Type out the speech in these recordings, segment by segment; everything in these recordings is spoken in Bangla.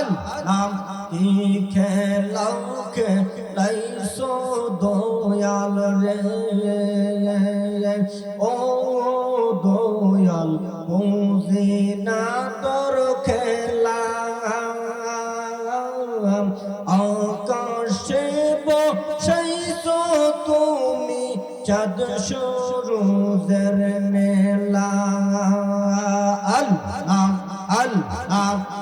আল্লাহ কি খেলাও খেলাইছো দয়াল রে? ও দয়াল বুঝি না তোর খেলা। আকাশে বসাইছো তুমি চাঁদ সরুজের মেলা। আল্লাহ আল্লাহ আল্লাহ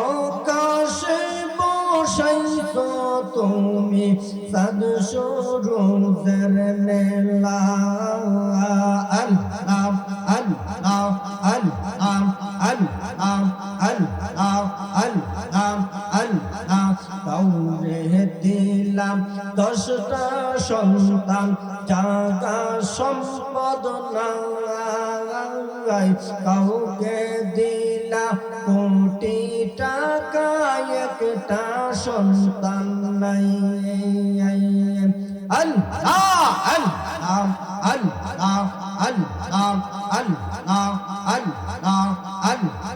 আকাশে বসাইছ তুমি সাদ সরুদের মেলা আল, আম আল আম আল আম আল আম আল আম আল আম আল, আম। তাউরে দিলাম দশটা সন্তান জাগা সম্পদ না কাউকে দিলাম কোটি টাকা একটা সন্তান নাই আল্লাহ আল্লাহ আল্লাহ আল্লাহ আল্লাহ আল্লাহ আল্লাহ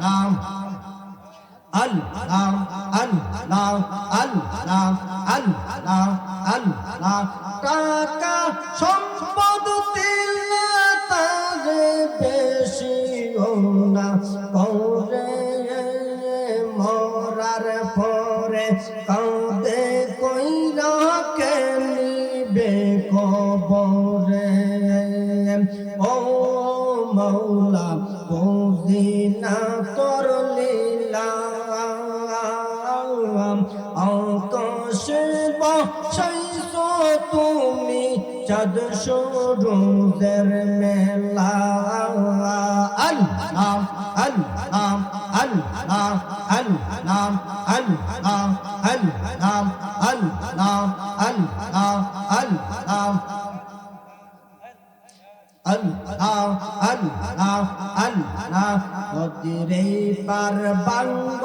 আল্লাহ আল্লাহ আল্লাহ আল্লাহ আল্লাহ টাকা পার বাঙ্গ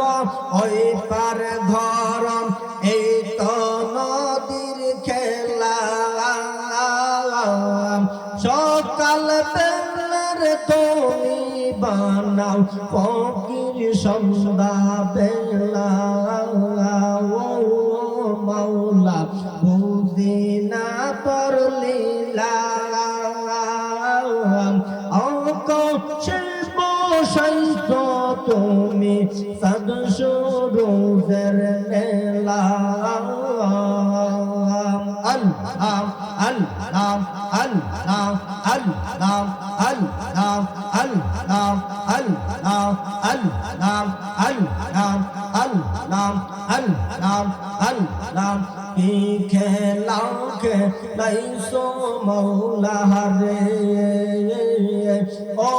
ওই পার ধরম এই নাও ফকির সন্ধ্যা বেলা মাওলা বুঝি না পড়লি অঙ্ক শিল্প সন্ত তুমি, সদস্য রোজের মেলা। আল্লাহ আল্লাহ আল্লাহ কি খেলাও খেলাইছো মৌলা রে ও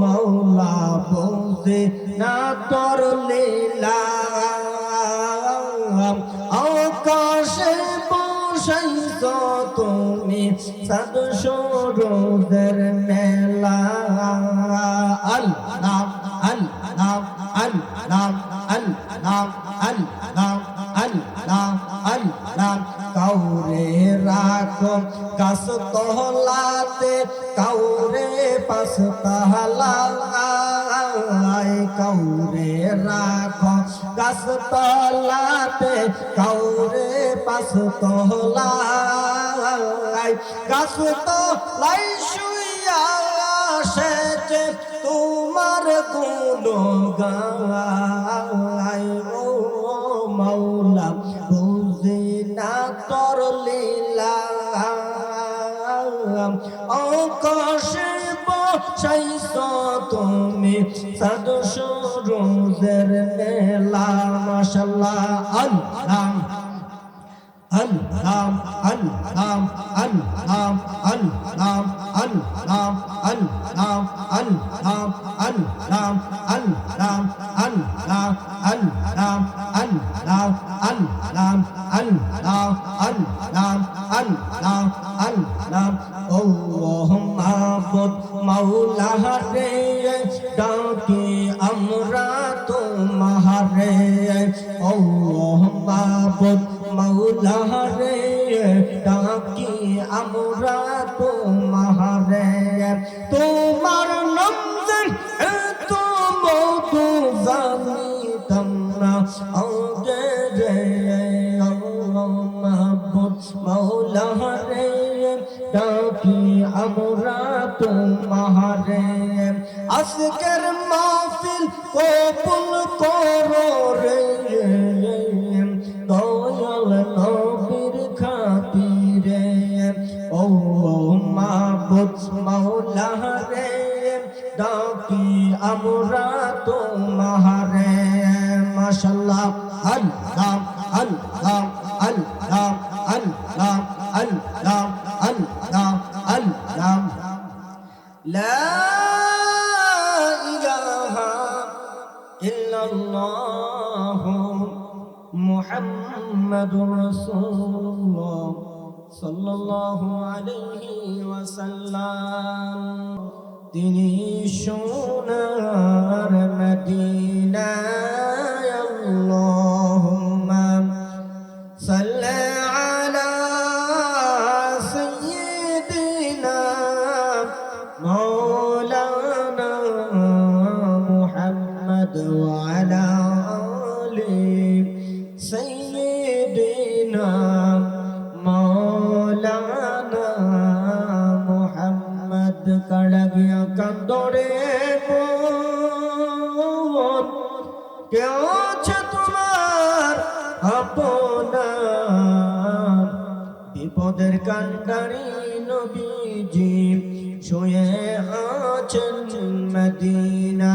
মৌলা বলতে না তোর লীলা আকাশে বসাইছ তুমি সাদ সরোদের মেলা হালাল কৌরে কাউরে রাখো। গাছ তলাতে কৌরে পাশ তোলাই গাছ তো শুইয়া সে তোমারগুলো গাই ও মৌলা বুঝি না তোর লীলা। অকশে বসাইছ তুমি সাদ সরোজের মেলা মাশাল্লাহ আল্লাহ আল্লাহ আল্লাহ আল্লাহ আল্লাহ আল্লাহ আল্লাহ আল্লাহ আল্লাহ আল্লাহ আল্লাহ আল্লাহ আল্লাহ আল্লাহ আল্লাহ আল্লাহ আল্লাহ আল্লাহ আমরা তোমারে, তোমার নাম যে এত মধু জানিতাম না। আগে রে মাওলা রে ডাকি আমরা তোমারে। আজকের মাহফিল কবুল نعم النعم النعم النعم لا إله إلا الله محمد رسول الله صلى الله عليه وسلم. তিনি না মৌলানা মোহাম্মদ কড়গিয়া কান্দরে কেউ আছে তোমার আপনার? বিপদের কান্ডারি নবীজি শুয়ে আছেন মদিনা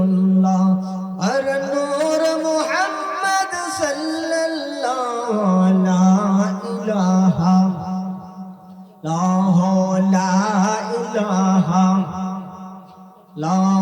لا إله لا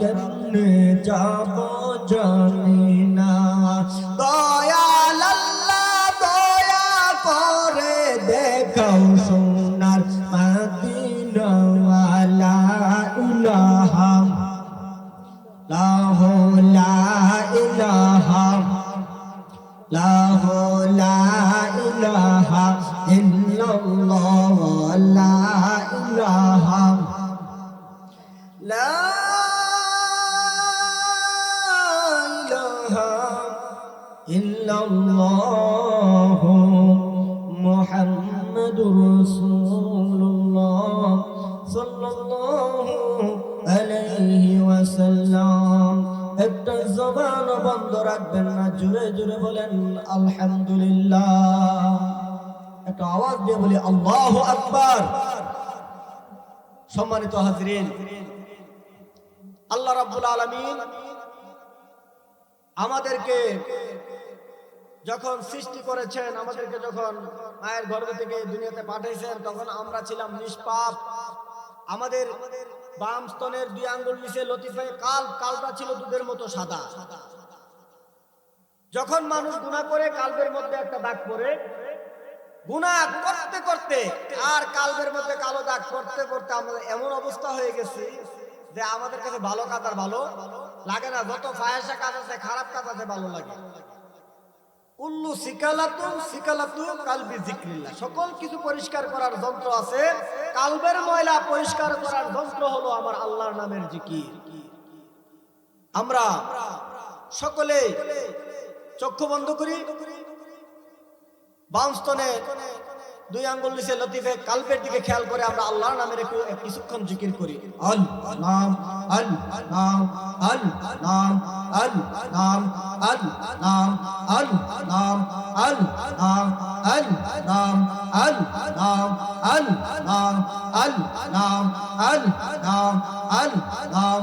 কেমনে যাব জানি না। বন্ধ রাখবেন না জুড়ে জুড়ে বলেন, আলহামদুলিল্লাহ। একটা আওয়াজ দিয়ে বলি, আল্লাহ আকবার। সম্মানিত হাজরিন, আল্লাহ রাব্বুল আলামিন আমাদেরকে যখন সৃষ্টি করেছেন, আমাদেরকে যখন মায়ের গর্ভ থেকে দুনিয়াতে পাঠাইছেন, তখন আমরা ছিলাম নিষ্পাপ। আমাদের বাম স্তনের দুই আঙ্গুল নিচে লতিফায় কাল, কালটা ছিল দুধের মতো সাদা। যখন মানুষ গুনাহ করে, কালবের মধ্যে একটা দাগ পড়ে। গুনাহ করতে করতে আর কালবের মধ্যে কালো দাগ করতে করতে আমাদের এমন অবস্থা হয়ে গেছে যে আমাদের কাছে ভালো কাজ আর ভালো লাগে না। যত ফায়াসা কাজ আছে, খারাপ কাজ আছে, ভালো লাগে। কুল্লু সিকালাতু সিকালাতু কালবি জিক্রিল্লা সকল কিছু পরিষ্কার করার যন্ত্র আছে। কালবের ময়লা পরিষ্কার করার যন্ত্র হলো আমার আল্লাহর নামের জিকির। আমরা সকলে চক্ষু বন্ধ করি বাম স্তনে দুই আঙ্গুল নিচে লতিফে কালবের দিকে খেয়াল করে আমরা আল্লাহর নামের একটু কিছুক্ষণ জিকির করি আল নাম আল নাম আল নাম আল নাম আল নাম আল নাম আল নাম আল নাম আল নাম আল নাম আল নাম আল নাম আল নাম